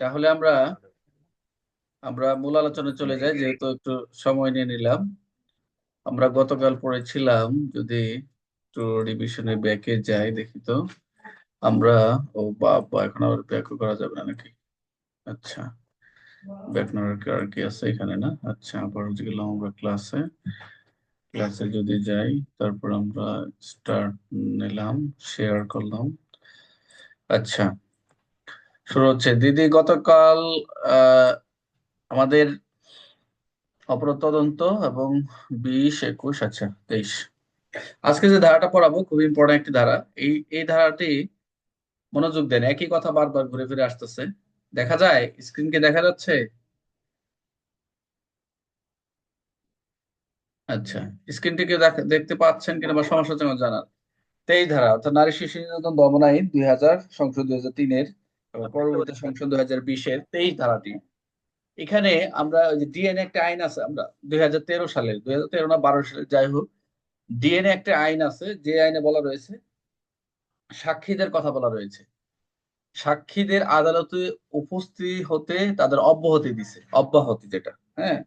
তাহলে আমরা আমরা মূল আলোচনায় চলে যাই, যেহেতু একটু সময় নিয়ে নিলাম। আমরা গতকাল পড়েছিলাম, যদি একটু রিভিশনে ব্যাকে যাই, দেখি তো। আমরা, ও বাবা, এখন আবার ব্যাক করা যাবে না নাকি? আচ্ছা। ব্যাক আর কি আছে এখানে না? আচ্ছা আবার গেলাম আমরা ক্লাসে ক্লাসে যদি যাই, তারপর আমরা স্টার্ট নিলাম শেয়ার করলাম। আচ্ছা। শুরু হচ্ছে। দিদি, গতকাল আমাদের অপরাধ তদন্ত এবং বিশ একুশ আচ্ছা তেইশ। আজকে যে ধারাটা পড়াবো খুব ইম্পর্টেন্ট একটি ধারা। এই এই ধারাটি মনোযোগ দেন, একই কথা বারবার ঘুরে ফিরে আসতেছে। দেখা যায় স্ক্রিন কি দেখা যাচ্ছে? আচ্ছা স্ক্রিনটিকে দেখতে পাচ্ছেন কিনা বা সমস্যা জানার তেই ধারা, অর্থাৎ নারী শিশু নির্যাতন দমন আইন দুই হাজার, সংসদ দুই হাজার তিনের পরবর্তী সংসদ দুই হাজার বিশের তেইশ ধারাটি। এখানে আমরা ওই যে ডিএনএ একটা আইন আছে আমরা দুই হাজার তেরো সালে দুই হাজার তেরো না বারো সালে যাই হোক ডিএনএ একটা আইন আছে যে আইনে বলা রয়েছে সাক্ষীদের কথা বলা রয়েছে। সাক্ষীদের আদালতে উপস্থিত হতে তাদের অব্যাহতি দিছে অব্যাহতি যেটা হ্যাঁ?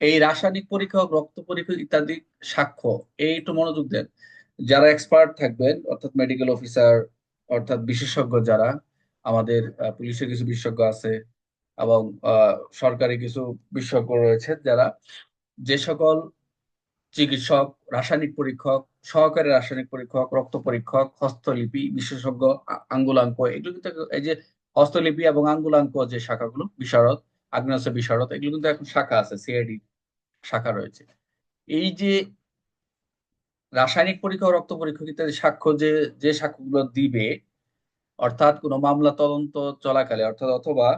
এই রাসায়নিক পরীক্ষা রক্ত পরীক্ষা ইত্যাদি সাক্ষ্য এই একটু মনোযোগ দেন। যারা এক্সপার্ট থাকবেন অর্থাৎ মেডিকেল অফিসার অর্থাৎ বিশেষজ্ঞ যারা আমাদের পুলিশের কিছু বিশেষজ্ঞ আছে এবং সরকারি কিছু বিশেষজ্ঞ রয়েছে যারা যে সকল চিকিৎসক, রাসায়নিক পরীক্ষক, সহকারী রাসায়নিক পরীক্ষক, রক্ত পরীক্ষক, হস্তলিপি বিশেষজ্ঞ আঙ্গুলাঙ্ক, এগুলো কিন্তু এই যে হস্তলিপি এবং আঙ্গুলাঙ্ক যে শাখাগুলো, বিশারদ, আগ্নেয়াস্ত্র বিশারদ, এগুলো কিন্তু এখন শাখা আছে সিআইডি শাখা রয়েছে। এই যে রাসায়নিক পরীক্ষা রক্ত পরীক্ষা ইত্যাদি সাক্ষ্য যে যে সাক্ষ্যগুলো দিবে অর্থাৎ কোনো মামলা তদন্ত চলাকালে, অর্থাৎ অথবা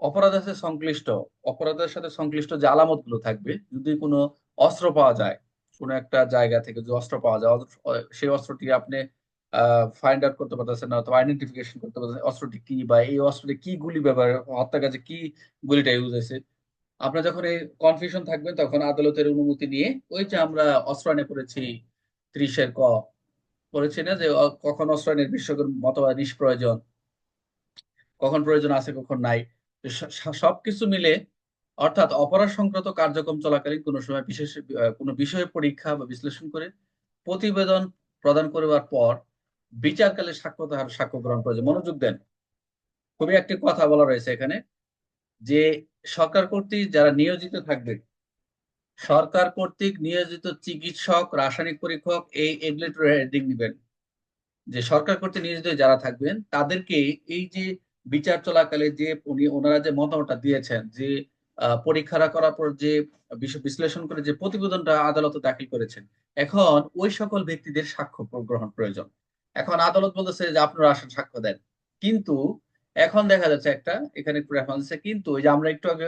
অপরাধের সাথে সংশ্লিষ্ট, অপরাধের সাথে সংশ্লিষ্ট যে আলামতগুলো থাকবে, যদি কোনো অস্ত্র পাওয়া যায়, কোনো একটা জায়গা থেকে যে অস্ত্র পাওয়া যায় সেই অস্ত্রটি আপনি ফাইন্ড আউট করতে পারতেছেন না অথবা আইডেন্টিফিকেশন করতে পারতেছেন অস্ত্রটি কি বা এই অস্ত্রটি কি গুলি ব্যবহার, হত্যা কাজে কি গুলিটা ইউজ হয়েছে। আপনার যখন এই কনফিউশন থাকবেন তখন আদালতের অনুমতি নিয়ে ওই যে আমরা অস্ত্র আনে পড়েছি, ত্রিশের ক পড়েছি না যে কখন অস্ত্র আইনের বিশেষজ্ঞের মতবাদ নিষ্প্রয়োজন, কখন প্রয়োজন আছে, কখন নাই। সবকিছু মিলে অর্থাৎ অপরাধ সংক্রান্ত কার্যক্রম চলাকালীন কোনো সময় বিশেষ কোনো বিষয়ে পরীক্ষা বা বিশ্লেষণ করে প্রতিবেদন প্রদান করবার পর বিচারকালে সাক্ষ্য তাহার সাক্ষ্য গ্রহণ প্রয়োজন মনোযোগ দেন। খুবই একটি কথা বলা রয়েছে এখানে যে সরকার কর্তৃক যারা নিয়োজিত থাকবে সরকার কর্তৃক নিয়োজিত চিকিৎসক, রাসায়নিক পরীক্ষক এই এগুলেটর হেডিং নিবেন যে সরকার কর্তৃক নিয়োজিত যারা থাকবেন, তাদেরকে এই যে বিচার চলাকালে যে উনি, ওনারা যে মতামতটা দিয়েছেন যে পরীক্ষা করার পর যে বিশ্লেষণ করে যে প্রতিবেদনটা আদালতে দাখিল করেছেন, এখন ওই সকল ব্যক্তিদের সাক্ষ্য গ্রহণ প্রয়োজন। এখন আদালত বলতেছে যে আপনারা আসেন সাক্ষ্য দেন। কিন্তু এখন দেখা যাচ্ছে একটা, এখানে কিন্তু ওই যে আমরা একটু আগে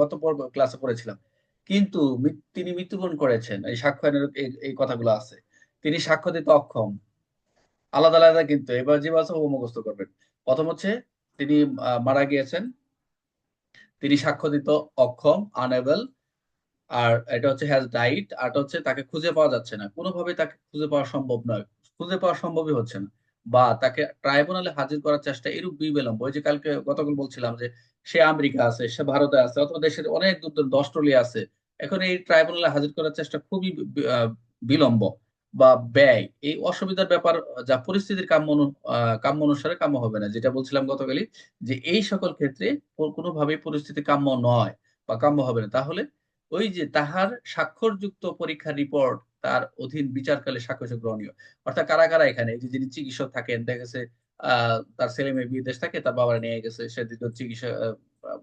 গত পর্ব ক্লাসে পড়েছিলাম কিন্তু তিনি মৃত্যুবরণ করেছেন। এই সাক্ষ্য এই কথাগুলো আছে। তিনি সাক্ষ্য দিতে অক্ষম। আলাদা আলাদা কিন্তু। এবার যে ও মুখস্থ করবেন। প্রথম হচ্ছে, তিনি মারা গিয়েছেন। তিনি সাক্ষ্য দিত অক্ষম আনএবল আর এটা হচ্ছে হ্যাজ ডাইট আর হচ্ছে তাকে খুঁজে পাওয়া যাচ্ছে না। কোনোভাবে তাকে খুঁজে পাওয়া সম্ভব নয়। খুঁজে পাওয়া সম্ভবই হচ্ছে না। বা তাকে ট্রাইব্যুনালে হাজির করার চেষ্টা এরূপ বিবেলম্ব। ওই যে কালকে গতকাল বলছিলাম যে, সে আমেরিকা আছে, সে ভারতে আছে, অথবা দেশের অনেক দূর দূর অস্ট্রেলিয়া আছে। এখন এই ট্রাইব্যুনালে হাজির করার চেষ্টা খুবই বিলম্ব বা ব্যয়। এই অসুবিধার ব্যাপার, যা পরিস্থিতির কাম্য কাম্য অনুসারে কাম্য হবে না। যেটা বলছিলাম গতকালই যে এই সকল ক্ষেত্রে কোনোভাবেই পরিস্থিতি কাম্য নয় বা কাম্য হবে না। তাহলে ওই যে তাহার স্বাক্ষরযুক্ত পরীক্ষার রিপোর্ট তার অধীন বিচারকালে সাক্ষ্য গ্রহণীয়। অর্থাৎ কারা কারা এখানে? যে যিনি চিকিৎসক থাকেন, দেখা গেছে তার ছেলে মেয়ে বিদেশ থাকে, তার বাবা নিয়ে গেছে, সে চিকিৎসা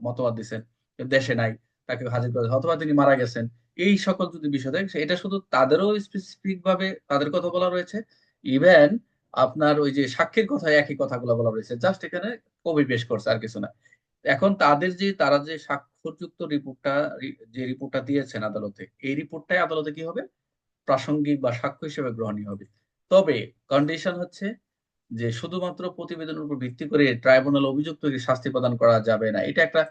মতবাদ দিচ্ছেন দেশে নাই। তাকে হাজির করে অথবা তিনি মারা গেছেন। এই সকল যদি বিষয় থাকে এটা শুধু তাদেরও স্পেসিফিক ভাবে তাদের কথা বলা রয়েছে। ইভেন আপনার ওই যে সাক্ষীর কথা একই কথাগুলো বলা রয়েছে। জাস্ট এখানে কবি পেশ করছে আর কিছু না। এখন তাদের যে তারা যে স্বাক্ষরযুক্ত রিপোর্টটা যে রিপোর্টটা দিয়েছেন আদালতে, এই রিপোর্টটাই আদালতে কি হবে? প্রাসঙ্গিক বা সাক্ষ্য হিসেবে গ্রহণীয় হবে। তবে কন্ডিশন হচ্ছে যে শুধুমাত্র প্রতিবেদনের উপর ভিত্তি করে ট্রাইব্যুনাল অভিযুক্ত শাস্তি প্রদান করা যাবে না। এটা একটা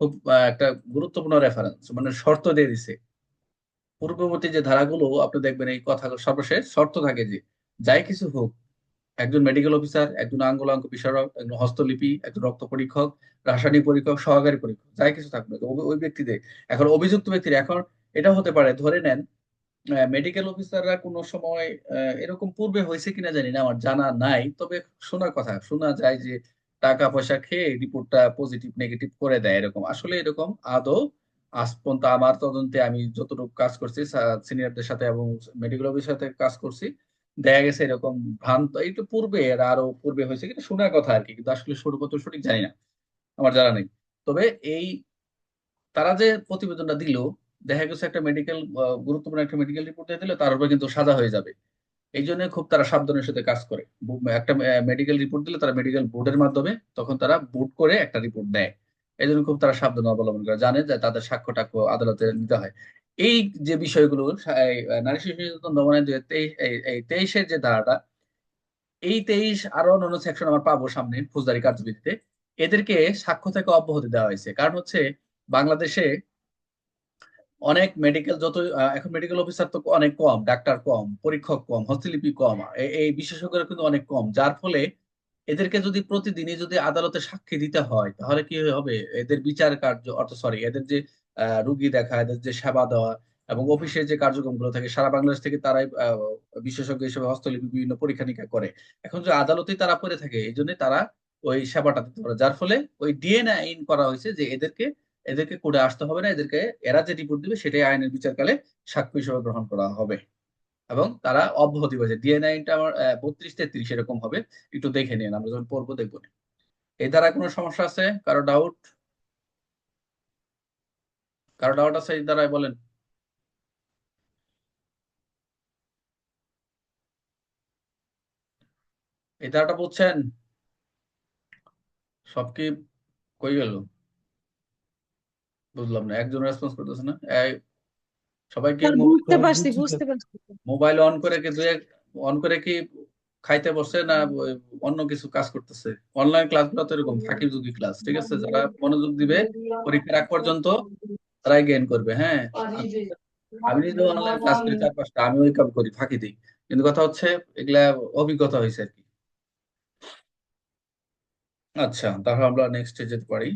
খুব একটা গুরুত্বপূর্ণ রেফারেন্স মানে শর্ত দিয়ে দিছে। পূর্ববর্তী যে ধারাগুলো, আপনি দেখবেন এই কথা সর্বশেষ শর্ত থাকে যে, যাই কিছু হোক, একজন মেডিকেল অফিসার একজন আঙ্গুলাঙ্গ বিশারক একজন হস্তলিপি, একজন রক্ত পরীক্ষক, রাসায়নিক পরীক্ষক, সহকারী পরীক্ষক, যাই কিছু থাকবে ওই ব্যক্তিদের, এখন অভিযুক্ত ব্যক্তির, এখন এটা হতে পারে, ধরে নেন মেডিকেল অফিসাররা কোনো সময় এরকম পূর্বে হয়েছে কিনা জানি না, আমার জানা নাই, তবে শোনার কথা, শোনা যায় যে টাকা পয়সা খেয়ে রিপোর্টটা পজিটিভ নেগেটিভ করে দেয় এরকম। আসলে এরকম আদৌ। আজ পর্যন্ত আমার তদন্তে আমি যতটুকু কাজ করছি সিনিয়রদের সাথে এবং মেডিকেল অফিসার সাথে কাজ করছি, দেখা গেছে এরকম ভ্রান্ত একটু পূর্বে, এর আরও পূর্বে হয়েছে, কিন্তু শোনার কথা আর কি, কিন্তু আসলে সর্বত সঠিক জানি না, আমার জানা নেই। তবে এই তারা যে প্রতিবেদনটা দিল, দেখা গেছে একটা মেডিকেল গুরুত্বপূর্ণ একটা মেডিকেল রিপোর্ট দিয়ে দিলে, তার উপরে কিন্তু সাজা হয়ে যাবে। এই জন্য খুব তারা সাবধানের সাথে কাজ করে। একটা মেডিকেল রিপোর্ট দিলে তারা মেডিকেল বোর্ডের মাধ্যমে তখন তারা বোর্ড করে একটা রিপোর্ট দেয়। এই জন্য খুব তারা সাবধান অবলম্বন করে। জানে যে তাদের সাক্ষ্য টাক্ষ্য আদালতে নিতে হয়। এই যে বিষয়গুলো নারী শিশু নির্যাতন দমনের এই তেইশের যে ধারাটা, এই তেইশ আরও অন্যান্য সেকশন আমার পাবো সামনে ফৌজদারি কার্যবিধিতে। এদেরকে সাক্ষ্য থেকে অব্যাহতি দেওয়া হয়েছে। কারণ হচ্ছে বাংলাদেশে অনেক মেডিকেল যত এখন মেডিকেল অফিসার তো অনেক কম ডাক্তার কম, পরীক্ষক কম, হস্তলিপি কম এই বিশেষজ্ঞরা কিন্তু অনেক কম। যার ফলে এদেরকে যদি প্রতিদিনই যদি আদালতে সাক্ষী দিতে হয়, তাহলে কি হবে? এদের বিচার কার্য, অর্থ সরি এদের যে রুগী দেখা, এদের যে সেবা দেওয়া এবং অফিসের যে কার্যক্রমগুলো থাকে, সারা বাংলাদেশ থেকে তারাই বিশেষজ্ঞ হিসেবে হস্তলিপি বিভিন্ন পরীক্ষা নিরীক্ষা করে। এখন যে আদালতেই তারা পড়ে থাকে, এই জন্য তারা ওই সেবাটা দিতে পারে। যার ফলে ওই ডিএনএ আইন করা হয়েছে যে এদেরকে এদেরকে করে আসতে হবে না, এদেরকে এরা যে রিপোর্ট দিবে সেটাই আইনের বিচারকালে সাক্ষ্য হিসেবে গ্রহণ করা হবে। এবং তারা অব্যাহতি পাচ্ছে ডিএনএ আইনটা আমার বত্রিশ তেত্রিশ এরকম হবে। একটু দেখে নিন, আমরা যখন পড়ব দেখব। এই দ্বারা কোনো সমস্যা আছে? কারও ডাউট কারও ডাউট আছে এই দ্বারাই বলেন। এই দ্বারাটা বলছেন। সব কি কই গেল? বুঝলাম না একজন রেসপন্স করতেছে না। সবাই কি বুঝতে পারছি বুঝতে পারছি। মোবাইল অন করে কি দুই অন করে কি খাইতে বসে না অন্য কিছু কাজ করতেছে? অনলাইন ক্লাসগুলো তো এরকম ফাঁকি যুগী ক্লাস ঠিক আছে? যারা মনোযোগ দিবে পরীক্ষার আগ পর্যন্ত তারাই গেইন করবে হ্যাঁ? আমি নিজে অনলাইন ক্লাস করি চার পাঁচটা আমি ওই কাজ করি ফাঁকি দিই। কিন্তু কথা হচ্ছে এগুলা অভিজ্ঞতা হয়েছে আর কি। আচ্ছা তাহলে আমরা নেক্সট যেতে পারি।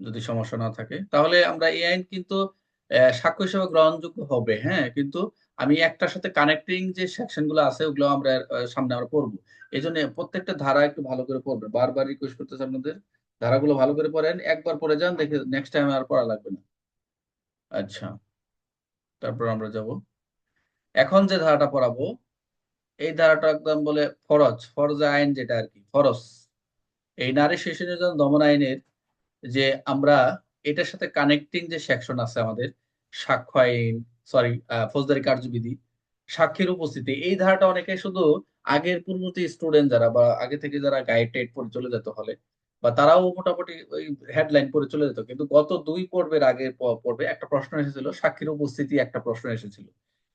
যদি সমস্যা না থাকে। তাহলে আমরা এই আইন কিন্তু সাক্ষ্য হিসেবে গ্রহণযোগ্য হবে হ্যাঁ? কিন্তু আমি একটার সাথে কানেক্টিং যে সেকশনগুলো আছে, ওগুলো আমরা সামনে আমরা পড়ব। এই জন্য প্রত্যেকটা ধারা একটু ভালো করে পড়বে। বারবার রিকোয়েস্ট করতেছে আপনাদের, ধারাগুলো ভালো করে পড়েন, একবার পড়ে যান, দেখে নেক্সট টাইম আর পড়া লাগবে না। আচ্ছা তারপর আমরা যাব। এখন যে ধারাটা পড়াবো, এই ধারাটা একদম বলে ফরজ ফরজ আইন যেটা আর কি, ফরজ। এই নারী শিশু নির্যাতন দমন আইনের যে আমরা এটার সাথে কানেক্টিং যে সেকশন আছে আমাদের, সাক্ষ্য আইন সরি ফৌজদারি কার্যবিধি, সাক্ষীর উপস্থিতি, এই ধারাটা অনেকে শুধু আগের পূর্ববর্তী স্টুডেন্ট যারা বা আগে থেকে যারা গাইড টাইড পড়ে চলে যেত হলে, বা তারাও মোটামুটি ওই হেডলাইন পড়ে চলে যেত, কিন্তু গত দুই পর্বের আগে পর্বে একটা প্রশ্ন এসেছিল, সাক্ষীর উপস্থিতি একটা প্রশ্ন এসেছিল।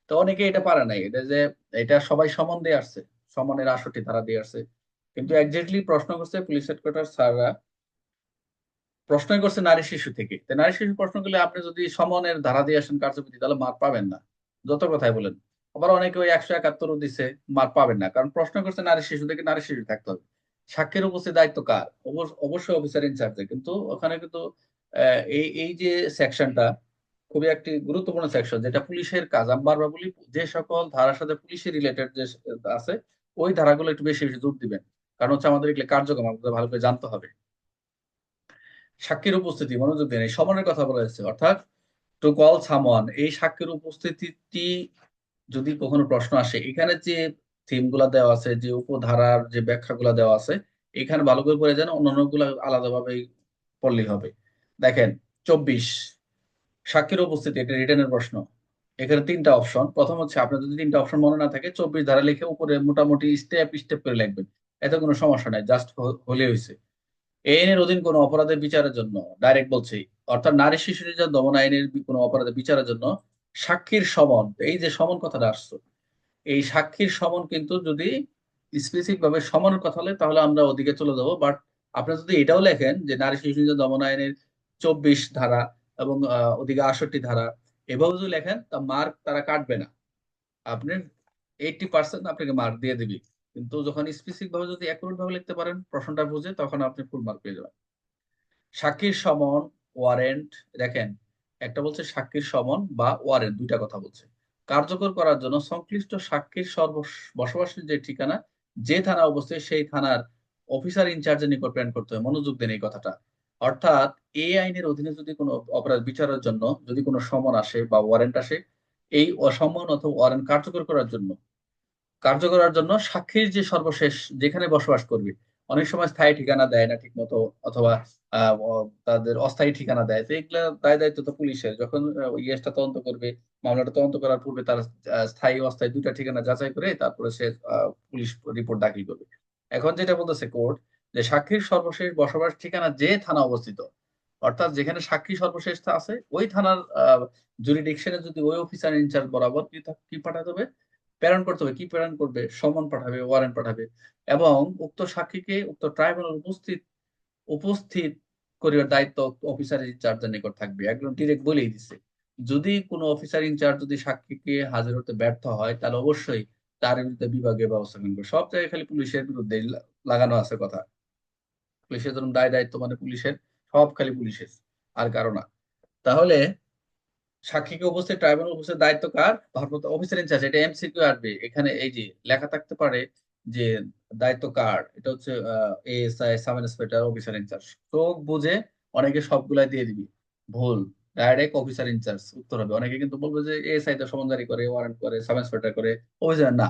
তো অনেকে এটা পারে নাই, এটা যে এটা সবাই সমান দিয়ে আসছে, সমানের আষট্টি ধারা দিয়ে আসছে। কিন্তু একজাক্টলি প্রশ্ন করছে পুলিশ হেডকোয়ার্টার স্যাররা প্রশ্ন করছে নারী শিশু থেকে। নারী শিশু প্রশ্ন করলে আপনি যদি সমনের ধারা দিয়ে আসেন কার্যবিধি, তাহলে মার পাবেন না। যত কথাই বলেন। আবার অনেকে ওই একশো একাত্তর দিছে মার পাবেন না। কারণ প্রশ্ন করছে নারী শিশু থেকে নারী শিশু থাকতে হবে। সাক্ষীর উপস্থিত দায়িত্ব কার? অবশ্যই অফিসার ইনচার্জে কিন্তু ওখানে কিন্তু এই এই যে সেকশনটা খুবই একটি গুরুত্বপূর্ণ সেকশন যেটা পুলিশের কাজ। আমি বারবার বলি, যে সকল ধারার সাথে পুলিশের রিলেটেড যে আছে, ওই ধারাগুলো একটু বেশি বেশি জোর দিবেন। কারণ হচ্ছে আমাদের এগুলো কার্যক্রম, আমাদের ভালো করে জানতে হবে। সাক্ষীর উপস্থিতি, মনোযোগ দেন এই সমানের কথা বলা হয়েছে। অর্থাৎ টু কল সামওয়ান এই সাক্ষীর উপস্থিতি যদি কখনো প্রশ্ন আসে, এখানে যে থিমগুলা দেওয়া আছে, যে উপধারার যে ব্যাখ্যা গুলা দেওয়া আছে, এখানে ভালো করে পড়ে যান অন্যান্যগুলা আলাদাভাবে পড়লেই হবে। দেখেন, চব্বিশ, সাক্ষীর উপস্থিতি, এটা রিটার্নের প্রশ্ন। এখানে তিনটা অপশন। প্রথম হচ্ছে, আপনার যদি তিনটা অপশন মনে না থাকে, চব্বিশ ধারা লিখে উপরে মোটামুটি স্টেপ স্টেপ করে লিখবেন। এতে কোনো সমস্যা নাই জাস্ট হলে হয়েছে আইনের অধীন কোনো অপরাধের বিচারের জন্য ডাইরেক্ট বলছি, অর্থাৎ নারী শিশু নির্যাতন দমন আইনের কোনো অপরাধের বিচারের জন্য সাক্ষীর সমন, এই যে সমন কথাটা আসছো, এই সাক্ষীর সমন কিন্তু যদি স্পেসিফিক ভাবে সমানের কথা হলে তাহলে আমরা ওদিকে চলে যাব। বাট আপনি যদি এটাও লেখেন যে নারী শিশু নির্যাতন দমন আইনের চব্বিশ ধারা এবং ওদিকে আষট্টি ধারা, এভাবে যদি লেখেন, তা মার্ক তারা কাটবে না। আপনি এইটটি পার্সেন্ট আপনাকে মার্ক দিয়ে দিবি। কিন্তু যখন স্পেসিফিক ভাবে যদি অ্যাকুরেট ভাবে লিখতে পারেন, প্রশ্নটা বুঝে তখন আপনি ফুল মার্ক পেয়ে যাবেন। সাক্ষীর সমন ওয়ারেন্ট দেখেন, একটা বলছে সাক্ষীর সমন বা ওয়ারেন্ট দুইটা কথা বলছে। কার্যকর করার জন্য সংশ্লিষ্ট সাক্ষীর সর্ব বসবাসের যে ঠিকানা, যে থানা অবস্থিত, সেই থানার অফিসার ইনচার্জের নিকট প্রেরণ করতে হবে। মনোযোগ দেন এই কথাটা। অর্থাৎ এই আইনের অধীনে যদি কোনো অপরাধ বিচারের জন্য যদি কোনো সমন আসে বা ওয়ারেন্ট আসে, এই অসম্মান অথবা ওয়ারেন্ট কার্যকর করার জন্য কার্য করার জন্য সাক্ষীর যে সর্বশেষ যেখানে বসবাস করবে, অনেক সময় স্থায়ী ঠিকানা দেয় না ঠিক মতো অথবা তাদের অস্থায়ী ঠিকানা দেয়। তো এগুলা দায় দায়িত্ব তো পুলিশের। যখন ইয়েসটা তদন্ত করবে, মামলাটা তদন্ত করার পূর্বে তার স্থায়ী অস্থায়ী দুইটা ঠিকানা যাচাই করে তারপরে সে পুলিশ রিপোর্ট দাখিল করবে। এখন যেটা বলতেছে কোর্ট, যে সাক্ষীর সর্বশেষ বসবাস ঠিকানা যে থানা অবস্থিত, অর্থাৎ যেখানে সাক্ষী সর্বশেষ আছে, ওই থানার জুরিডিকশনে যদি ওই অফিসার ইনচার্জ বরাবর কি পাঠাতে হবে? প্রেরণ করতে হবে, কি প্রেরণ করবে? সমন পাঠাবে ওয়ারেন্ট পাঠাবে। এবং উক্ত সাক্ষীকে উক্ত ট্রাইব্যুনাল উপস্থিত উপস্থিত করিবার দায়িত্ব অফিসার ইনচার্জের নিকট থাকবে। একদম ডিরেক্ট বলেই দিচ্ছে যদি কোনো অফিসার ইনচার্জ যদি সাক্ষীকে হাজির হতে ব্যর্থ হয়, তাহলে অবশ্যই তার বিরুদ্ধে বিভাগীয় ব্যবস্থা করবে সব জায়গায় খালি পুলিশের বিরুদ্ধে লাগানো আছে কথা। পুলিশের ধরুন দায় দায়িত্ব মানে পুলিশের, সব খালি পুলিশের, আর কারও না। তাহলে সাক্ষীকে উপস্থিত ট্রাইব্যুনাল উপস্থিত দায়িত্ব কার? ভারপ্রাপ্ত অফিসার ইনচার্জ এটা এমসিকিউ আসবে এখানে এই যে লেখা থাকতে পারে যে দায়িত্ব কার, এটা হচ্ছে ASI sub inspector officer in charge চোখ বুঝে অনেকে সবগুলাই দিয়ে দিবি। ভুল ডাইরেক্ট অফিসার ইনচার্জ উত্তর হবে। অনেকে কিন্তু বলবে যে এএসআই তো সমনজারি করে ওয়ারেন্ট করে, সাব ইন্সপেক্টর করে অফিসার না।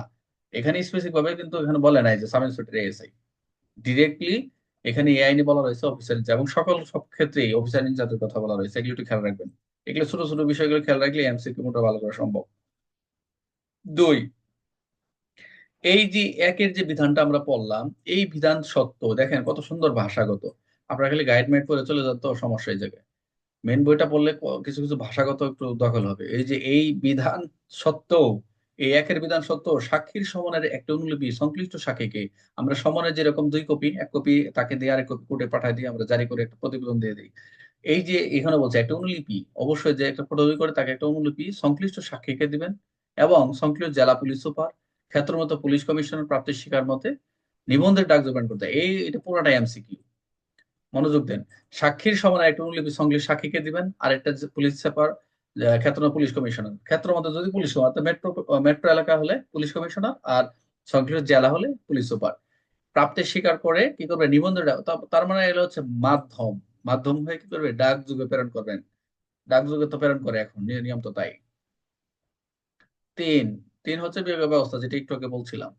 এখানে স্পেসিফিক ভাবে কিন্তু এখানে বলে নাই যে সাব ইন্সপেক্টর এএসআই ডিরেক্টলি এখানে এই আইনে বলা রয়েছে অফিসার ইনচার্জ এবং সকল সব ক্ষেত্রেই অফিসার ইনচার্জের কথা বলা রয়েছে। এগুলো একটু খেয়াল রাখবেন। এগুলো ছোট ছোট বিষয়গুলো খেয়াল রাখলে এমসিকিউ মোটা ভালো করা সম্ভব। দুই, এই যে একের যে বিধানটা আমরা পড়লাম, এই বিধান সত্য, দেখেন কত সুন্দর ভাষাগত। আপনারা খালি গাইড মাইড করে চলে যান তো, সমস্যা এই জায়গায়। মেন বইটা পড়লে কিছু কিছু ভাষাগত একটু দখল হবে। এই যে এই বিধান সত্ত্বেও এই একের বিধান সত্ত্বেও সাক্ষীর সমনের একটা অনুলিপি, সংশ্লিষ্ট সাক্ষীকে আমরা সমনের যেরকম দুই কপি, এক কপি তাকে দিয়ে আরেক কপি কোর্টে পাঠাই দিয়ে আমরা জারি করে একটা প্রতিবেদন দিয়ে দিই। এই যে এখানে বলছে একটা অনুলিপি, অবশ্যই যে একটা ফটোকপি করে তাকে একটা অনুলিপি, সংশ্লিষ্ট সাক্ষীকে দিবেন এবং সংশ্লিষ্ট জেলা পুলিশ সুপার ক্ষেত্রমত পুলিশ কমিশনার, প্রাপ্তির শিকার মতে নিবন্ধের ডাক জোগান করতে। এই এটা পুরোটাই এমসিকিউ মনোযোগ দেন। সাক্ষীর সমানে একটা অনুলিপি, সংশ্লিষ্ট সাক্ষীকে দিবেন আর একটা পুলিশ সুপার ক্ষেত্র পুলিশ কমিশনার। ক্ষেত্র মতো যদি পুলিশ সুপার মেট্রো মেট্রো এলাকা হলে পুলিশ কমিশনার আর সংশ্লিষ্ট জেলা হলে পুলিশ সুপার। প্রাপ্তির স্বীকার করে কি করবে? নিবন্ধ তার মানে এলো হচ্ছে মাধ্যম। মাধ্যম হয়ে কি করবে? ডাক যুগে প্রেরণ করবেন। ডাক যুগে তো প্রেরণ করে এখন নিয়ম তো তাই। তিন তিন হচ্ছে বিভাগীয় ব্যবস্থা, যেটা একটু আগে বলছিলাম।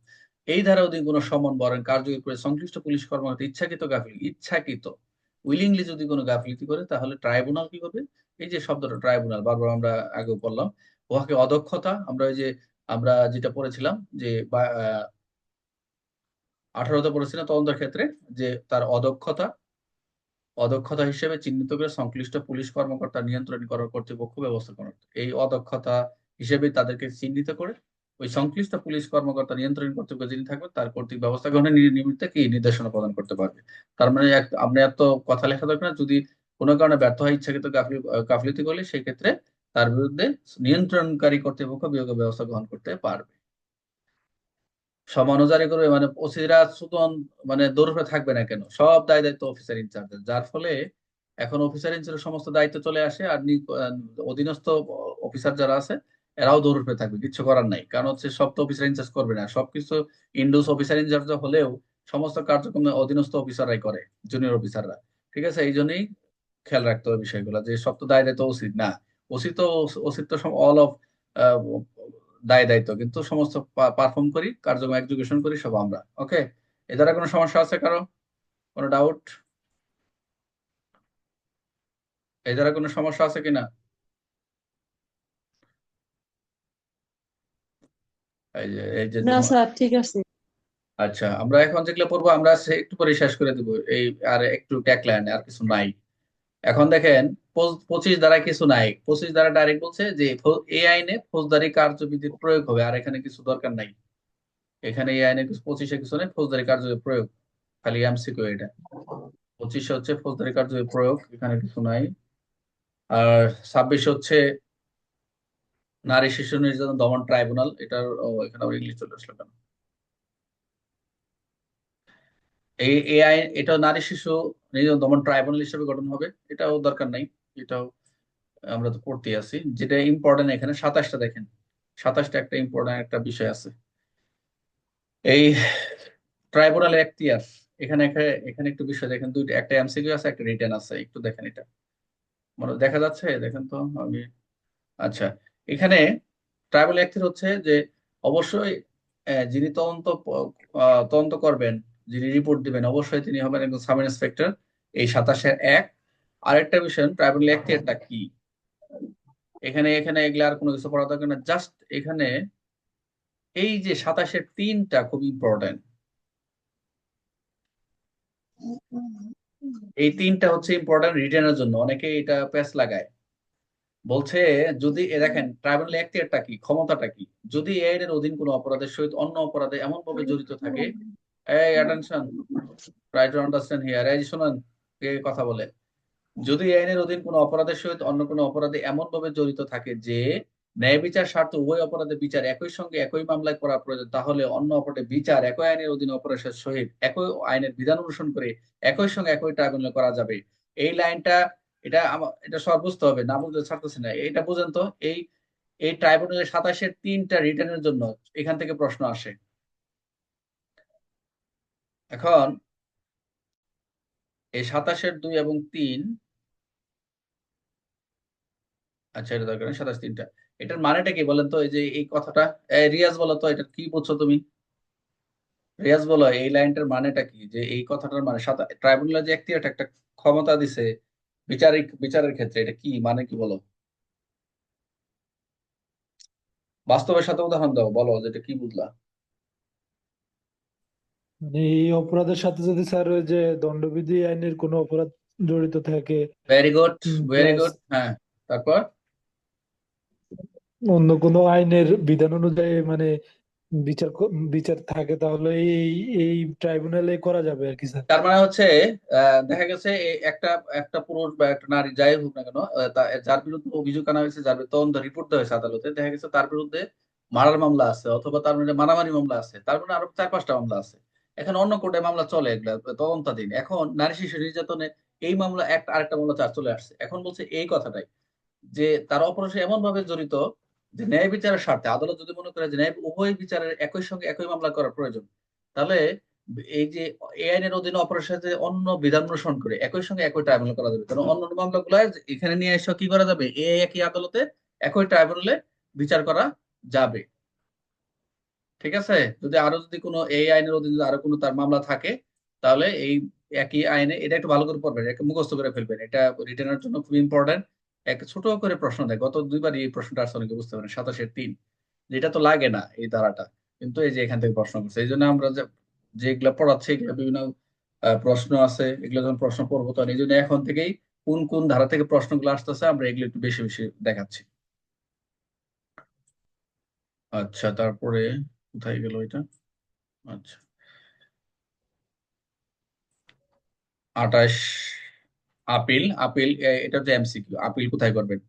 এই ধারা অধীন কোনো সমন বরেন কার্যকরী করে সংশ্লিষ্ট পুলিশ কর্মকর্তা ইচ্ছাকৃত গাফিলি ইচ্ছাকৃত উইলিংলি যদি কোনো গাফিলিতি করে, তাহলে ট্রাইব্যুনাল কি করবে? এই যে শব্দটা ট্রাইব্যুনাল বারবার আমরা আগে বললাম। উহাকে অদক্ষতা, আমরা ওই যে, আমরা যেটা পড়েছিলাম যে আঠারোতে পড়েছিলাম তদন্তের ক্ষেত্রে যে তার অদক্ষতা অদক্ষতা হিসেবে চিহ্নিত করে সংশ্লিষ্ট পুলিশ কর্মকর্তা নিয়ন্ত্রণ করার কর্তৃপক্ষ ব্যবস্থা করার এই অদক্ষতা হিসেবে তাদেরকে চিহ্নিত করে ওই সংশ্লিষ্ট পুলিশ কর্মকর্তা নিয়ন্ত্রণ কর্তৃপক্ষ যিনি থাকবেন, তার কর্তৃক ব্যবস্থা গ্রহণের নিমিত্ত কি নির্দেশনা প্রদান করতে পারবে। তার মানে আপনি এত কথা লেখা দরকার না, যদি কোনো কারণে ব্যর্থ হয় ইচ্ছাকৃত গাফিলি গাফিলতি করলে, সেই ক্ষেত্রে তার বিরুদ্ধে নিয়ন্ত্রণকারী কর্তৃপক্ষ বিয়োগ ব্যবস্থা গ্রহণ করতে পারবে। সমান জারি করবে মানে ওসিরা অন- মানে দৌড়ে থাকবে না কেন? সব দায় দায়িত্ব অফিসার ইনচার্জের যার ফলে এখন অফিসার ইনচার্জের সমস্ত দায়িত্ব চলে আসে আর অধীনস্থ অফিসার যারা আছে, এরাও দৌড়ে থাকবে কিছু করার নাই। কারণ হচ্ছে সব তো অফিসার ইনচার্জ করবে না। সবকিছু ইন্ডোস অফিসার ইনচার্জ হলেও সমস্ত কার্যক্রম অধীনস্থ অফিসাররাই করে জুনিয়র অফিসাররা ঠিক আছে? এই জন্যই খেয়াল রাখতে হবে বিষয়গুলো যে সব তো দায় দায়িত্ব উচিত না উচিত তো উচিত তো অল অফ দায় দায়িত্ব। কিন্তু সমস্ত পারফর্ম করি কার্যক্রম এক্সিকিউশন করি সব আমরা। ওকে এ দ্বারা কোনো সমস্যা আছে কারও? কোনো ডাউট এ দ্বারা কোনো সমস্যা আছে কিনা? এই যে এই যে না স্যার ঠিক আছে। আচ্ছা আমরা এখন যেগুলো পড়ব আমরা একটু পরে শেষ করে দেবো। এই আর একটু ট্যাগলাইন আর কিছু নাই। এখন দেখেন পঁচিশ দ্বারা কিছু নাই। পঁচিশ দ্বারা ডাইরেক্ট বলছে যে এই আইনে ফৌজদারি কার্যবিধির প্রয়োগ হবে, আর এখানে কিছু দরকার নাই। এখানে এই আইনে পঁচিশে কিছু নেই, ফৌজদারি কার্যবিধির প্রয়োগ। খালি এমসিকিউ এটা। পঁচিশে হচ্ছে ফৌজদারি কার্যবিধির প্রয়োগ, এখানে কিছু নাই। আর ছাব্বিশে হচ্ছে নারী শিশু নির্যাতন দমন ট্রাইব্যুনাল, এটার এখানে ইংলিশ চলে আসলো কেন? এই এআই এটা নারী শিশু নির্যাতন দমন ট্রাইব্যুনাল হিসেবে গঠন হবে। এটাও দরকার নাই, এটাও আমরা তো পড়তে আছি। যেটা ইম্পর্টেন্ট এখানে, সাতাশটা দেখেন। সাতাশটা একটা ইম্পর্টেন্ট একটা বিষয় আছে। এই ট্রাইব্যুনালের এখতিয়ার, এখানে এখানে- একটু বিষয় দেখেন, দুইটা, একটা এমসিকিউ আছে, একটা রিটেন আছে, একটু দেখেন এটা। মনে দেখা যাচ্ছে, দেখেন তো, আমি আচ্ছা এখানে ট্রাইব্যুনাল এখতিয়ার হচ্ছে যে, অবশ্যই যিনি তদন্ত তদন্ত করবেন যিনি রিপোর্ট দিবেন, অবশ্যই তিনি হবেন একজন সাব ইন্সপেক্টর এই সাতাশের এক। আরেকটা বিষয় ট্রাইব্যুনাল এখতিয়ারটা কি? এখানে এখানে এগুলো আর কোনো কিছু পড়া দরকার না। জাস্ট এখানে এই যে সাতাশের তিনটা খুব ইম্পর্টেন্ট এই তিনটা হচ্ছে ইম্পর্টেন্ট রিটেনের জন্য। অনেকে এটা প্যাচ লাগায়। বলছে, যদি এ দেখেন ট্রাইব্যুনাল এখতিয়ারটা কি? ক্ষমতাটা কি? যদি আইনের অধীন কোনো অপরাধের সহিত অন্য অপরাধে এমন ভাবে জড়িত থাকে এই অ্যাটেনশন টু আন্ডারস্ট্যান্ড হিয়ার এই শুনুন কে কথা বলে। যদি আইনের অধীন কোনো অপরাধের সহিত অন্য কোনো অপরাধে এমন ভাবে জড়িত থাকে যে, ন্যায় বিচার স্বার্থ উভয় অপরাধের বিচার একই সঙ্গে একই মামলায় করা প্রয়োজন, তাহলে অন্য অপরাধের বিচার একই আইনের অধীন অপরাধের সহিত একই আইনের বিধান অনুসরণ করে একই সঙ্গে একই ট্রাইব্যুনালে করা যাবে। এই লাইনটা, এটা এটা সব বুঝতে হবে, না বুঝতে ছাড়তেছি না। এটা বুঝেন তো, এই এই ট্রাইব্যুনালের সাতাশের তিনটা রিটার্নের জন্য এখান থেকে প্রশ্ন আসে। এখন এই সাতাশের দুই এবং তিন আচ্ছা এটা দরকার সাতাশ তিনটা। এটার মানেটা কি বলেন তো? এই যে এই কথাটা রিয়াজ বলো তো, এটা কি বুঝছ তুমি? রিয়াজ বলো, এই লাইনটার মানেটা কি? যে এই কথাটার মানে ট্রাইব্যুনাল যে একটি একটা ক্ষমতা দিছে বিচারিক, বিচারের ক্ষেত্রে, এটা কি? মানে কি বলো? বাস্তবের সাথে উদাহরণ দাও, বলো যে এটা কি বুঝলা? মানে এই অপরাধের সাথে যদি স্যার ওই যে দণ্ডবিধি আইনের কোনো অপরাধ জড়িত থাকে ভেরি গুড ভেরি গুড হ্যাঁ তারপর? অন্য কোনো আইনের বিধান অনুযায়ী মানে বিচার বিচার থাকে তাহলে এই এই ট্রাইব্যুনালে করা যাবে আর কি স্যার। তার মানে হচ্ছে দেখা গেছে একটা একটা পুরুষ বা একটা নারী যাই হোক না কেন যার বিরুদ্ধে অভিযোগ আনা হয়েছে যার বিরুদ্ধে তদন্ত রিপোর্ট দেওয়া হয়েছে আদালতে দেখা গেছে তার বিরুদ্ধে মারার মামলা আছে অথবা তার মানে মারামারি মামলা আছে তার মানে আরও চার পাঁচটা মামলা আছে। এখন অন্য কোর্টে মামলা চলে তদন্তাধীন। এখন নারী শিশু নির্যাতনে এই মামলা একটা আরেকটা মামলা চার চলে আসছে। এখন বলছে এই কথাটাই, যে তার অপরাধে এমন ভাবে জড়িত যে ন্যায় বিচারের স্বার্থে, আদালত যদি মনে করে যে ন্যায় উভয় বিচারের একই সঙ্গে একই মামলা করার প্রয়োজন, তাহলে এই যে এই আইনের অধীনে অপরাধের সাথে অন্য বিধান অনুসরণ করে একই সঙ্গে একই ট্রাইব্যুনাল করা যাবে। কারণ অন্য মামলাগুলো এখানে নিয়ে এসে কি করা যাবে? এই একই আদালতে একই ট্রাইব্যুনালে বিচার করা যাবে। ঠিক আছে? যদি আরও যদি কোনো এই আইনের অধীনে আরও কোনো তার মামলা থাকে, তাহলে এই একই আইনে এটা একটু ভালো করে পড়বেন এটা মুখস্থ করে ফেলবেন। এটা রিটেনের জন্য খুব ইম্পর্টেন্ট এক ছোট করে প্রশ্ন দেয়, গত দুইবার এই প্রশ্নটা আসলে অনেকে বুঝতে পারেন সাতাশের তিন। যেটা তো লাগে না এই ধারাটা, কিন্তু এই যে এখান থেকে প্রশ্ন করছে, এই জন্য আমরা যেগুলো পড়াচ্ছি এগুলো বিভিন্ন প্রশ্ন আছে, এগুলো যখন প্রশ্ন পড়ব তখন এই জন্য এখন থেকেই কোন কোন ধারা থেকে প্রশ্নগুলো আসতেছে আমরা এগুলো একটু বেশি বেশি দেখাচ্ছি। আচ্ছা তারপরে কোথায় গেল এটা? আচ্ছা। আঠাশ আপিল আপিল এটা হচ্ছে এমসিকিউ, আপিল কোথায় করবেন?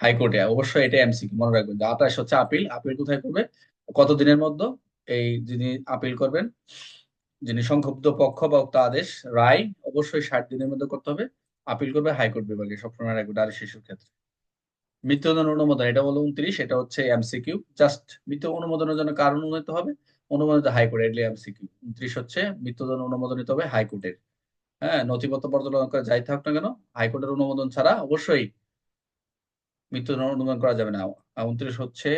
হাইকোর্টে, অবশ্যই এটা এমসিকিউ, মনে রাখবেন যে আঠাশ হচ্ছে আপিল আপিল কোথায় করবে? কত দিনের মধ্যে এই যিনি আপিল করবেন, যিনি সংক্ষুব্ধ পক্ষ বা উক্ত আদেশ, রায় অবশ্যই ষাট দিনের মধ্যে করতে হবে। আপিল করবে হাইকোর্ট বিভাগে, সবসময় রাখবে নারী শিশুর ক্ষেত্রে। মৃত্যুদণ্ড অনুমোদন, এটা হলো উনত্রিশ, এটা হচ্ছে এমসিকিউ জাস্ট মৃত্যু অনুমোদনের জন্য কারণ অনুমোদিত হবে? অনুমোদিত হাইকোর্ট এগুলি এমসিকিউ উনত্রিশ হচ্ছে মৃত্যুদণ্ড অনুমোদন নিতে হবে হাইকোর্টের। হ্যাঁ নথিপত্র পর্যালোচনা করে যাই থাক না কেন, হাইকোর্টের অনুমোদন ছাড়া অবশ্যই মৃত্যুদণ্ড অনুমোদন করা যাবে না। উনত্রিশ হচ্ছে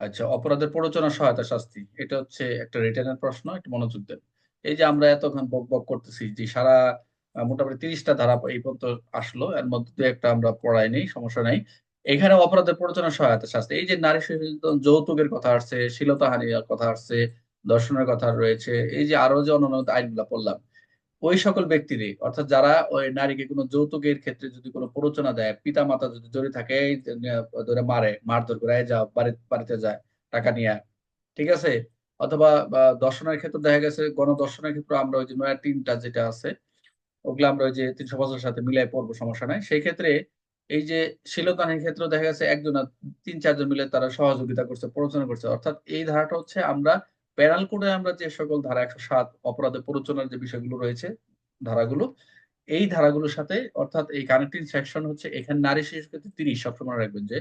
আচ্ছা অপরাধের প্ররোচনা সহায়তা শাস্তি, এটা হচ্ছে একটা রিটেনের প্রশ্ন একটু মনোযোগ দেন। এই যে আমরা এতক্ষণ বক বক করতেছি যে সারা মোটামুটি তিরিশটা ধারা এই পর্যন্ত আসলো। এর মধ্যে দু একটা আমরা পড়াই নেই সমস্যা নাই। এখানে অপরাধের প্ররোচনা সহায়তা শাস্তি। এই যে নারী যৌতুকের কথা আসছে শ্লীলতাহানির কথা আসছে ধর্ষণের কথা রয়েছে এই যে আরও যে অন্যান্য আইনগুলো পড়লাম ওই সকল ব্যক্তিরই অর্থাৎ যারা ওই নারীকে কোনো যৌতুকের ক্ষেত্রে যদি কোনো প্ররোচনা দেয় পিতা মাতা যদি জড়িত থাকে যে, ধরে মারে মারধর করে "এই যাও বাড়ি বাড়িতে যায় টাকা নিয়ে ঠিক আছে? অথবা দর্শনের ক্ষেত্রে দেখা গেছে গণদর্শনের ক্ষেত্রে আমরা ওই যে নয়া তিনটা যেটা আছে ওগুলো আমরা ওই যে তিনশো বছরের সাথে মিলাই পড়ব, সমস্যা নাই। সেই ক্ষেত্রে এই যে শিলতানের ক্ষেত্রে দেখা গেছে একজন তিন চারজন মিলে তারা সহযোগিতা করছে, প্ররোচনা করছে। অর্থাৎ এই ধারাটা হচ্ছে আমরা পেনাল কোডে আমরা যে সকল ধারা একশো সাত অপরাধে প্ররোচনার যে বিষয়গুলো রয়েছে ধারাগুলো, এই ধারাগুলোর সাথে অর্থাৎ এই কানেক্টিং সেকশন হচ্ছে এখানে নারী শিশু ক্ষেত্রে তিরিশ, সবসময় রাখবেন যে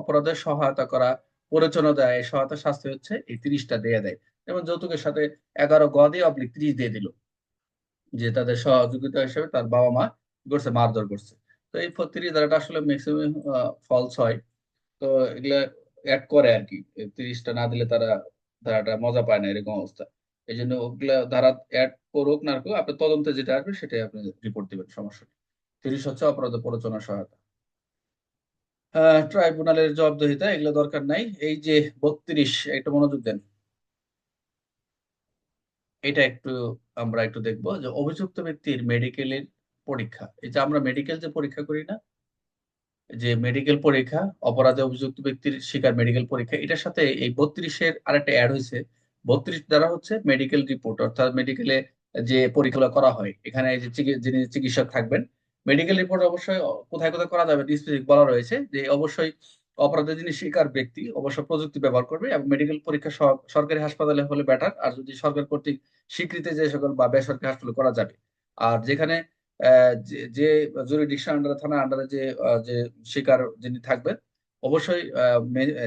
অপরাধের সহায়তা করা, প্ররোচনা দেয় সহায়তা শাস্তি হচ্ছে এই তিরিশটা দিয়ে দেয়। এবং যৌতুকের সাথে এগারো গ দিয়ে অবলিক তিরিশ দিয়ে দিল। যে তাদের সহযোগিতা হিসেবে তার বাবা মা করছে? মারধর করছে। তো এই তিরিশ ধারাটা আসলে ম্যাক্সিমাম ফলস হয়। তো এগুলা অ্যাড করে আর কি। তিরিশটা না দিলে তারা ধারাটা মজা পায় না, এরকম অবস্থা। এই জন্য ওগুলা ধারা অ্যাড করুক না করুক আপনি তদন্তে যেটা আসবে সেটাই আপনি রিপোর্ট দিবেন, সমস্যা তিরিশ হচ্ছে অপরাধ প্ররোচনা সহায়তা। ট্রাইব্যুনালের জবাবদিহিতা, এগুলো দরকার নাই। এই যে বত্রিশ, একটু মনোযোগ দেন। এটা একটু আমরা একটু দেখব যে অভিযুক্ত ব্যক্তির মেডিকেলের পরীক্ষা। এই যে আমরা মেডিকেল যে পরীক্ষা করি না, যে মেডিকেল পরীক্ষা, অপরাধে অভিযুক্ত ব্যক্তির শিকার মেডিকেল পরীক্ষা, এটার সাথে এই বত্রিশের আরেকটা অ্যাড হয়েছে। বত্রিশ দ্বারা হচ্ছে মেডিকেল রিপোর্ট অর্থাৎ মেডিকেলে যে পরীক্ষা করা হয়, এখানে যে যিনি চিকিৎসক থাকবেন মেডিকেল রিপোর্ট অবশ্যই কোথায় কোথায় করা যাবে স্পেসিফিক বলা রয়েছে যে অবশ্যই অপরাধের যিনি শিকার ব্যক্তি অবশ্য প্রযুক্তি ব্যবহার করবে এবং মেডিকেল পরীক্ষা সরকারি হাসপাতালে হলে বেটার আর যদি সরকার কর্তৃক স্বীকৃতি যে সকল বা বেসরকারি হাসপাতালে করা যাবে। আর যেখানে যে জুরিডিকশন আন্ডারে থানা আন্ডারে যে যে শিকার যিনি থাকবেন, অবশ্যই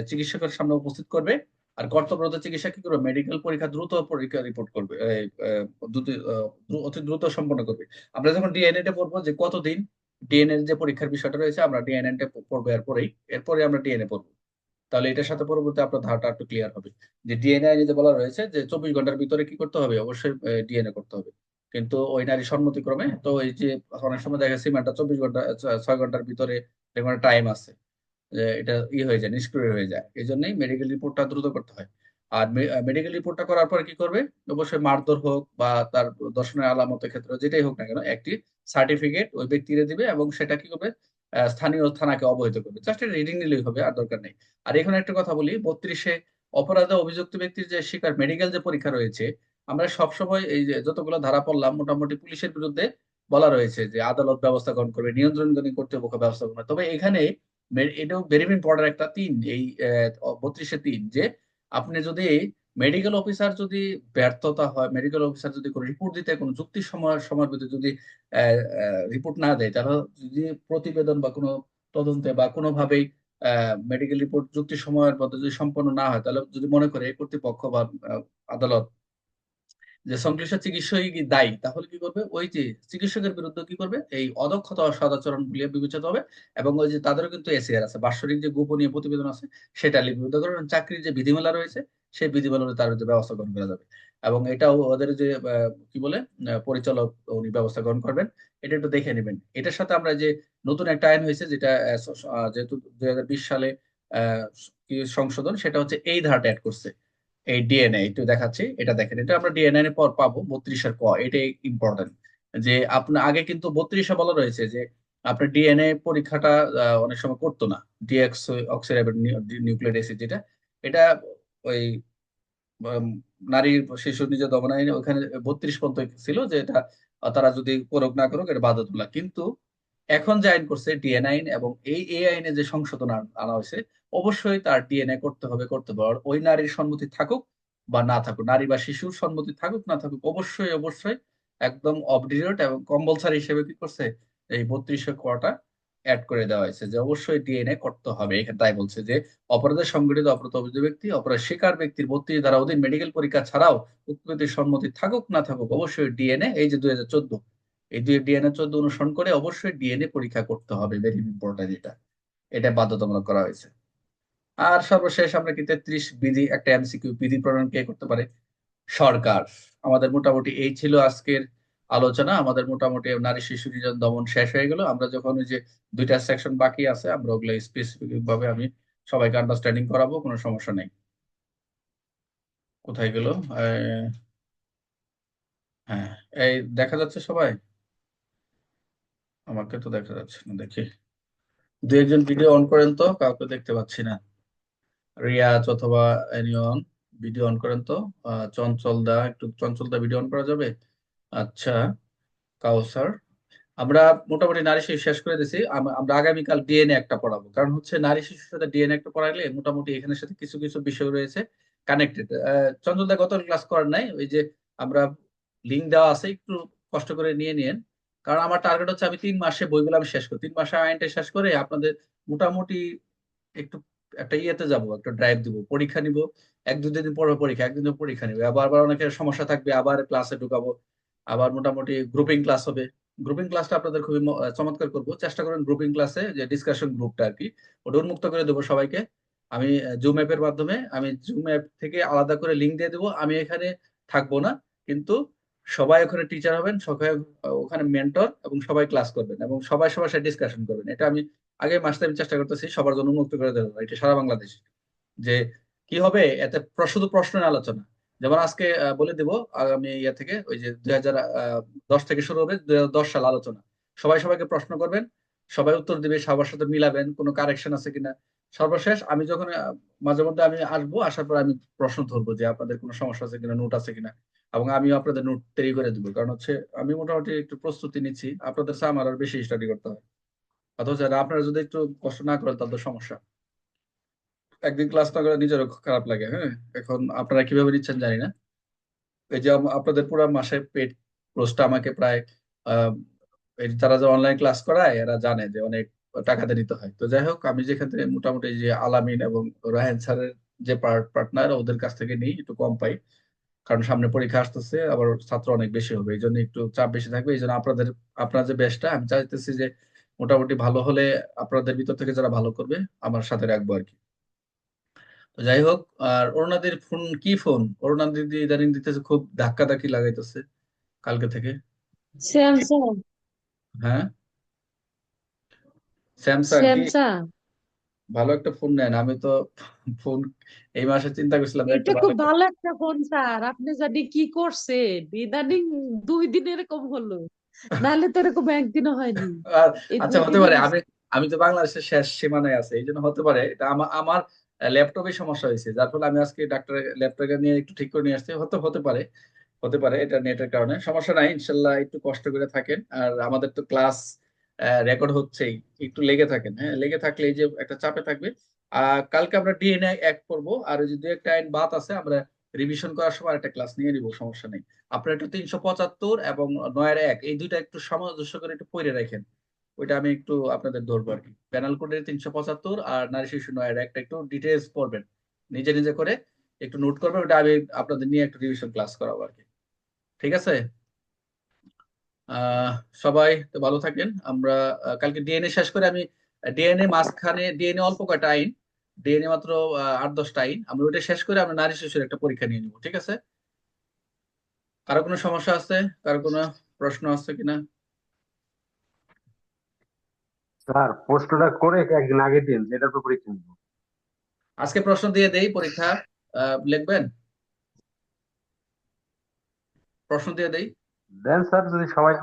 চিকিৎসকের সামনে উপস্থিত করবে। আর কর্তব্যরত চিকিৎসা কি করবে? মেডিকেল পরীক্ষা দ্রুত পরীক্ষা রিপোর্ট করবে। অতি দ্রুত সম্পন্ন করবে। আমরা যখন ডিএনএ টা পড়ব যে কতদিন ডিএনএ যে পরীক্ষার বিষয়টা রয়েছে, আমরা ডিএনএ টা পড়ব এরপরেই। এরপরে আমরা ডিএনএ পড়ব। তাহলে এটার সাথে পরবর্তী আপনার ধারটা একটু ক্লিয়ার হবে। যে ডিএনএ যে বলা রয়েছে, যে চব্বিশ ঘণ্টার ভিতরে কি করতে হবে? অবশ্যই ডিএনএ করতে হবে। কিন্তু ওই নারী সম্মতিক্রমে তো এই যে অনেক সময় দেখা সিমেন্টটা চব্বিশ ঘণ্টা ছয় ঘণ্টার ভিতরে টাইম আছে এটা ই হয়ে যায়, নিষ্ক্রিয় হয়ে যায়। এই জন্যই মেডিকেল রিপোর্টটা দ্রুত করতে হয়। আর মেডিকেল রিপোর্টটা করার পর কি করবে? অবশ্যই মারধর হোক বা তার দর্শনের আলামতের ক্ষেত্রে যেটাই হোক না কেন, একটি সার্টিফিকেট ওই ব্যক্তিরে দিবে এবং সেটা কি করবে? স্থানীয় থানাকে অবহিত করবে। জাস্ট রিডিং নিলেই হবে, আর দরকার নেই। আর এখানে একটা কথা বলি, বত্রিশে অপরাধে অভিযুক্ত ব্যক্তির যে শিকার মেডিকেল যে পরীক্ষা রয়েছে, আমরা সবসময় এই যে যতগুলো ধারা পড়লাম, মোটামুটি পুলিশের বিরুদ্ধে বলা রয়েছে যে আদালত ব্যবস্থা গ্রহণ করবে, নিয়ন্ত্রণ কর্তৃপক্ষ ব্যবস্থা করবে তবে এখানে এটাও ভেরি ইম্পর্টেন্ট একটা তিন, এই বত্রিশে তিন যে আপনি যদি মেডিকেল অফিসার যদি ব্যর্থতা হয় মেডিকেল অফিসার যদি কোনো রিপোর্ট দিতে, কোনো যুক্তি সময় সময়ের ভিতরে যদি রিপোর্ট না দেয়, তাহলে যদি প্রতিবেদন বা কোনো তদন্তে বা কোনোভাবেই মেডিকেল রিপোর্ট যুক্তি সময়ের মধ্যে যদি সম্পন্ন না হয়, তাহলে যদি মনে করে এই কর্তৃপক্ষ বা আদালত যে সংশ্লিষ্ট চিকিৎসক দায়ী? তাহলে কি করবে? ওই যে চিকিৎসকের বিরুদ্ধে কি করবে? এই অদক্ষতা সদাচরণ বিবেচিত হবে এবং ওই যে তাদেরও কিন্তু এসিআর আছে, বাৎসরিক যে গোপনীয় প্রতিবেদন আছে, সেটা লিপিবদ্ধ করবে চাকরির যে বিধিমালা রয়েছে, সেই বিধিমালা তার বিরুদ্ধে ব্যবস্থা গ্রহণ করা যাবে। এবং এটাও ওদের যে কি বলে পরিচালক, উনি ব্যবস্থা গ্রহণ করবেন। এটা একটু দেখে নেবেন। এটার সাথে আমরা যে নতুন একটা আইন হয়েছে, যেটা যেহেতু দুই হাজার বিশ সালে সংশোধন, সেটা হচ্ছে এই ধারাটা অ্যাড করছে। এই ডিএনএ একটু দেখাচ্ছি, এটা দেখেন, এটা আমরা ডিএনএ এর পর পাবো বত্রিশের ক, এটাই ইম্পর্টেন্ট যে আপনার আগে কিন্তু বত্রিশে বলা রয়েছে যে আপনার ডিএনএ পরীক্ষাটা অনেক সময় করতো না। ডিএক্স অক্সিরাইবেট নিউক্লিয়ার অ্যাসিড যেটা, এটা ওই নারী শিশু নিজ দমন আইনে ওখানে বত্রিশ পর্যন্ত ছিল যে এটা, তারা যদি করুক না করুক, এটা বাধ্যতামূলক। কিন্তু এখন যে আইন করছে ডিএনএ আইন এবং এই এই আইনে যে সংশোধন আনা হয়েছে, অবশ্যই তার ডিএনএ করতে হবে করতে হবে। ওই নারীর সম্মতি থাকুক বা না থাকুক, নারী বা শিশুর সম্মতি থাকুক, না থাকুক, অবশ্যই অবশ্যই একদম অবডিরেট এবং কম্পালসারি হিসেবে কি করছে, এই বত্রিশে কটা অ্যাড করে দেওয়া হয়েছে যে অবশ্যই ডিএনএ করতে হবে। এখানে তাই বলছে যে অপরাধের সংগঠিত অপরাধ অভিযোগ ব্যক্তি, অপরাধ শিকার ব্যক্তির বত্রিশ দ্বারা অধীন মেডিকেল পরীক্ষা ছাড়াও উৎপত্তির সম্মতি থাকুক, না থাকুক, অবশ্যই ডিএনএ এই যে দুই হাজার চোদ্দ এই দুই ডিএনএ চোদ্দ অনুসরণ করে অবশ্যই ডিএনএ পরীক্ষা করতে হবে ভেরি ইম্পর্টেন্ট এটা। এটা বাধ্যতামূলক করা হয়েছে। আর সর্বশেষ আমরা কি তেত্রিশ বিধি, একটা এমসিকিউ বিধি প্রণয়ন কে করতে পারে? সরকার। আমাদের মোটামুটি এই ছিল আজকের আলোচনা। আমাদের মোটামুটি নারী শিশু নির্যাতন দমন শেষ হয়ে গেল। আমরা যখন ওই যে দুইটা সেকশন বাকি আছে, আমরা ওগুলো স্পেসিফিক ভাবে আমি সবাইকে আন্ডারস্ট্যান্ডিং করাবো, কোনো সমস্যা নেই। কোথায় গেল? হ্যাঁ এই দেখা যাচ্ছে সবাই? আমাকে তো দেখা যাচ্ছে না, দেখি। দু একজন ভিডিও অন করেন তো, কাউকে দেখতে পাচ্ছি না। রিয়াজ অথবা এনিয়ন ভিডিও অন করেন তো। চঞ্চল দা, একটু চঞ্চল দা ভিডিও অন করা যাবে? আচ্ছা কাউসার। আমরা মোটামুটি নারী শিশু শেষ করে দিছি। আমরা আগামীকাল ডিএনএ একটা পড়াবো। কারণ হচ্ছে নারী শিশুর সাথে ডিএনএ একটা পড়াইলে মোটামুটি এখানের সাথে কিছু কিছু বিষয় রয়েছে কানেক্টেড চঞ্চলদা গত ক্লাস করার নাই। ওই যে আমরা লিঙ্ক দেওয়া আছে, একটু কষ্ট করে নিয়ে নিয়েন। কারণ আমার টার্গেট হচ্ছে আমি তিন মাসে বইগুলো আমি শেষ করি। তিন মাসে আইনটা শেষ করে আপনাদের মোটামুটি একটু একটা ইয়েতে যাব, একটা ড্রাইভ দিব, পরীক্ষা নিব। এক দুই দিন পরে পরীক্ষা একদিন পর পরীক্ষা নিবে। আবার আবার অনেকের সমস্যা থাকবে, আবার ক্লাসে ঢুকাবো, আবার মোটামুটি গ্রুপিং ক্লাস হবে। গ্রুপিং ক্লাসটা আপনাদের খুবই চমৎকার করব। চেষ্টা করেন গ্রুপিং ক্লাসে যে ডিসকাশন গ্রুপটা আর কি, ওটা উন্মুক্ত করে দেবো সবাইকে। আমি জুম অ্যাপের মাধ্যমে, আমি জুম অ্যাপ থেকে আলাদা করে লিঙ্ক দিয়ে দেবো। আমি এখানে থাকব না, কিন্তু সবাই ওখানে টিচার হবেন, সবাই ওখানে মেন্টর এবং সবাই ক্লাস করবেন এবং সবাই সবার সাথে ডিসকাশন করবেন। এটা আমি আগে মাসে আমি চেষ্টা করতেছি সবার জন্য উন্মুক্ত করে দেবো এটা সারা বাংলাদেশ। যে কি হবে, এতে শুধু প্রশ্নের আলোচনা। যেমন আজকে বলে দিব, আগামী ইয়ে থেকে ওই যে দুই হাজার দশ থেকে শুরু হবে দুই হাজার দশ সাল আলোচনা। সবাই সবাইকে প্রশ্ন করবেন, সবাই উত্তর দিবে, সবার সাথে মিলাবেন, কোনো কারেকশন আছে কিনা। সর্বশেষ, আমি যখন মাঝে মধ্যে আমি আসব, আসার পর আমি প্রশ্ন ধরবো যে আপনাদের কোনো সমস্যা আছে কিনা নোট আছে কিনা। এবং আমিও আপনাদের নোট তৈরি করে দিব। কারণ হচ্ছে আমি মোটামুটি একটু প্রস্তুতি নিচ্ছি। আপনাদের আমার আর বেশি স্টাডি করতে হয়। অথচ আপনারা যদি একটু কষ্ট না করেন তাদের সমস্যা। একদিন ক্লাস না করে নিজেরও খারাপ লাগে হ্যাঁ? এখন আপনারা কীভাবে নিচ্ছেন জানি না। এই যে আপনাদের পুরো মাসে পেড কোর্সটা আমাকে প্রায় আহ, তারা যে অনলাইন ক্লাস করায় এরা জানে যে অনেক টাকা দিয়ে নিতে হয়। তো যাই হোক আমি যেখান থেকে মোটামুটি যে আলামিন এবং রায়হান স্যারের যে পার্টনার ওদের কাছ থেকে নিই একটু কম পাই। কারণ সামনে পরীক্ষা আসতেছে আবার ছাত্র অনেক বেশি হবে এই জন্য একটু চাপ বেশি থাকবে এই জন্য আপনাদের আপনার যে ব্যাচটা আমি চাইতেছি যে মোটামুটি ভালো হলে আপনাদের ভিতর থেকে যারা ভালো করবে আমার সাথে রাখব আর কি। তো যাই হোক আর অরুণাদির ফোন কি ফোন? অরুণা দিদি ইদানিং দিতেছে খুব ধাক্কা ধাক্কি লাগাইতেছে কালকে থেকে। স্যামসাং। হ্যাঁ? স্যামসাং কি? স্যামসাং। ভালো একটা ফোন নেন। আমি তো ফোন এই মাসে চিন্তা করছিলাম এটা একটা খুব ভালো একটা ফোন স্যার। আপনি জানি কি করছেন? ইদানিং দুই দিন এরকম হলো। নাহলে তো এরকম একদিনও হয়নি। আচ্ছা হতে পারে আমি আমি তো বাংলাদেশের শেষ সীমানায় আছে। এই জন্য হতে পারে এটা আমার আমার ল্যাপটপে সমস্যা হয়েছে। যার ফলে আমি আজকে ডাক্তারের ল্যাপটপটা নিয়ে একটু ঠিক করে নিয়ে আসছি। হতে হতে পারে হতে পারে এটা নেটের কারণে। সমস্যা নাই ইনশাল্লাহ একটু কষ্ট করে থাকেন। আর আমাদের তো ক্লাস রেকর্ড হচ্ছেই একটু লেগে থাকেন হ্যাঁ? লেগে থাকলে এই যে একটা চাপে থাকবে। আর কালকে আমরা ডিএনএ এক করব, আর যদি দু একটা আইন বাদ আছে, আমরা রিভিশন করার সময় একটা ক্লাস নিয়ে নিব, সমস্যা নেই। আপনার একটু তিনশো পঁচাত্তর এবং নয়ের এক, এই দুইটা একটু সামঞ্জস্য করে একটু পড়ে রাখেন। ওইটা আমি একটু আপনাদের ধরবো আর কি। প্যানাল কোডের তিনশো পঁচাত্তর আর নারী শিশু নয়ের একটা একটু ডিটেলস পড়বেন। নিজে নিজে করে একটু নোট করবেন ওটা আমি আপনাদের নিয়ে একটু রিভিশন ক্লাস করাবো আর কি। ঠিক আছে? সবাই তো ভালো থাকেন আমরা কালকে ডিএনএ শেষ করে আমি ডিএনএ মাঝখানে ডিএনএ অল্প কয়টা আইন ডিএনএ মাত্র আট দশটা আইন আমরা ওইটা শেষ করে আমরা নারী শিশুর একটা পরীক্ষা নিয়ে নিবো ঠিক আছে? কারও কোনো সমস্যা আছে? কারও কোনো প্রশ্ন আছে কিনা? স্যার প্রশ্নটা করে একদিন আগে দিন যেটার উপর পরীক্ষা নিব। আজকে প্রশ্ন দিয়ে দেই পরীক্ষা আহ, লিখবেন? প্রশ্ন দিয়ে দেই। দেন স্যার যদি সবাই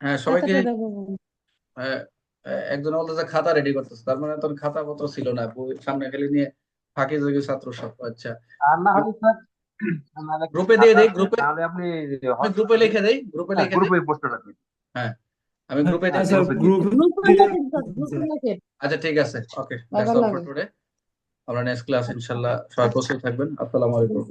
হ্যাঁ সবাইকে আহ, একজন বলতেছে খাতা রেডি করতেছে তার মানে তোর খাতা পত্র ছিল না বই সামনে খালি নিয়ে ফাঁকি যোগী ছাত্র সব আচ্ছা। আর না হলে স্যার গ্রুপে দিয়ে দেই গ্রুপে তাহলে আপনি আমি গ্রুপে লিখে দেই গ্রুপে লিখে দেই। গ্রুপে প্রশ্নটা দিন আমি গ্রুপে আচ্ছা দিই। গ্রুপে আচ্ছা ঠিক আছে okay that's all for today আমরা নেক্সট ক্লাস ইনশাআল্লাহ সবাই প্রস্তুত থাকবেন। আসসালামু আলাইকুম।